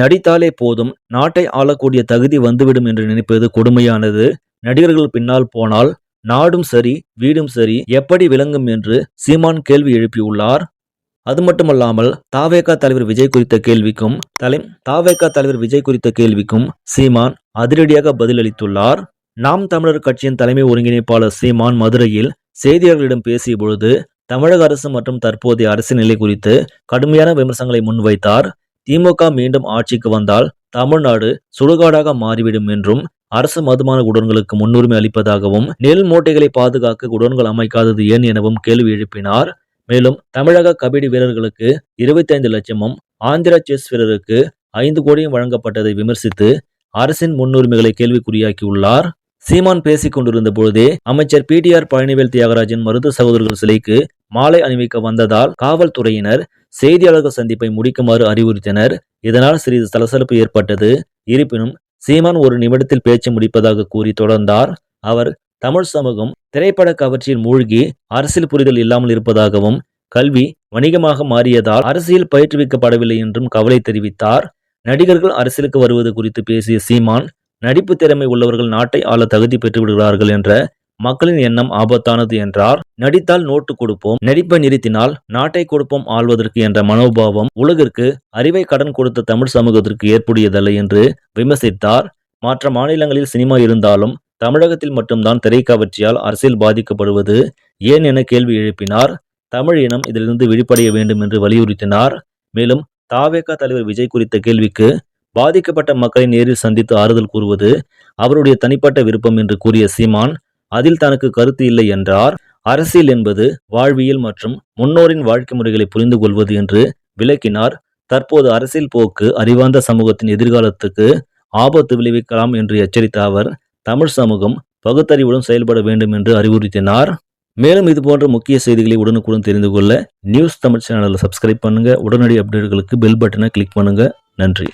நடித்தாலே போதும் நாட்டை ஆளக்கூடிய தகுதி வந்துவிடும் என்று நினைப்பது கொடுமையானது. நடிகர்கள் பின்னால் போனால் நாடும் சரி வீடும் சரி எப்படி விளங்கும் என்று சீமான் கேள்வி எழுப்பியுள்ளார். அது மட்டுமல்லாமல் தாவேகா தலைவர் விஜய் குறித்த கேள்விக்கும் தலை தாவேகா தலைவர் விஜய் குறித்த கேள்விக்கும் சீமான் அதிரடியாக பதிலளித்துள்ளார். நாம் தமிழர் கட்சியின் தலைமை ஒருங்கிணைப்பாளர் சீமான் மதுரையில் செய்தியாளர்களிடம் பேசிய பொழுது தமிழக அரசு மற்றும் தற்போதைய அரசின் நிலை குறித்து கடுமையான விமர்சனங்களை முன்வைத்தார். திமுக மீண்டும் ஆட்சிக்கு வந்தால் தமிழ்நாடு சுடுகாடாக மாறிவிடும் என்றும் அரசு மதுமான குடோன்களுக்கு முன்னுரிமை அளிப்பதாகவும் நெல் மூட்டைகளை பாதுகாக்க குடோன்கள் அமைக்காதது ஏன் எனவும் கேள்வி எழுப்பினார். மேலும் தமிழக கபடி வீரர்களுக்கு 25 லட்சமும் ஆந்திர செஸ் வீரருக்கு ஐந்து கோடியும் வழங்கப்பட்டதை விமர்சித்து அரசின் முன்னுரிமைகளை கேள்விக்குறியாக்கியுள்ளார். சீமான் பேசிக் கொண்டிருந்த பொழுதே அமைச்சர் பிடிஆர் பழனிவேல் தியாகராஜன் மருது சகோதரர்கள் சிலைக்கு மாலை அணிவிக்க வந்ததால் காவல்துறையினர் செய்தியாளர்கள் சந்திப்பை முடிக்குமாறு அறிவுறுத்தினர். இதனால் சிறிது சலசலப்பு ஏற்பட்டது. இருப்பினும் சீமான் ஒரு நிமிடத்தில் பேச்சு முடிப்பதாக கூறி தொடர்ந்தார். அவர் தமிழ் சமூகம் திரைப்பட கவர்ச்சியில் மூழ்கி அரசியல் புரிதல் இல்லாமல் இருப்பதாகவும் கல்வி வணிகமாக மாறியதால் அரசியல் பயிற்றுவிக்கப்படவில்லை என்றும் கவலை தெரிவித்தார். நடிகர்கள் அரசியலுக்கு வருவது குறித்து பேசிய சீமான் நடிப்பு திறமை உள்ளவர்கள் நாட்டை ஆள தகுதி பெற்று விடுகிறார்கள் என்ற மக்களின் எண்ணம் ஆபத்தானது என்றார். நடித்தால் நோட்டு கொடுப்போம். நடிப்பை நிறுத்தினால் நாட்டை கொடுப்போம் ஆள்வதற்கு என்ற மனோபாவம் உலகிற்கு அறிவை கடன் கொடுத்த தமிழ் சமூகத்திற்கு ஏற்புடையதல்ல என்று விமர்சித்தார். மற்ற மாநிலங்களில் சினிமா இருந்தாலும் தமிழகத்தில் மட்டும்தான் திரைக்கவர்ச்சியால் அரசியல் பாதிக்கப்படுவது ஏன் என கேள்வி எழுப்பினார். தமிழ் இனம் இதிலிருந்து விழிப்படைய வேண்டும் என்று வலியுறுத்தினார். மேலும் தாவேகா தலைவர் விஜய் குறித்த கேள்விக்கு பாதிக்கப்பட்ட மக்களை நேரில் சந்தித்து ஆறுதல் கூறுவது அவருடைய தனிப்பட்ட விருப்பம் என்று கூறிய சீமான் அதில் தனக்கு கருத்து இல்லை என்றார். அரசியல் என்பது வாழ்வியல் மற்றும் முன்னோரின் வாழ்க்கை முறைகளை புரிந்து கொள்வது என்று விளக்கினார். தற்போது அரசியல் போக்கு அறிவார்ந்த சமூகத்தின் எதிர்காலத்துக்கு ஆபத்து விளைவிக்கலாம் என்று எச்சரித்த அவர் தமிழ் சமூகம் பகுத்தறிவுடன் செயல்பட வேண்டும் என்று அறிவுறுத்தினார். மேலும் இதுபோன்ற முக்கிய செய்திகளை உடனுக்குடன் தெரிந்து கொள்ள நியூஸ் தமிழ் சேனலை சப்ஸ்கிரைப் பண்ணுங்க. உடனடி அப்டேட்டுகளுக்கு பெல் பட்டனை கிளிக் பண்ணுங்க. நன்றி.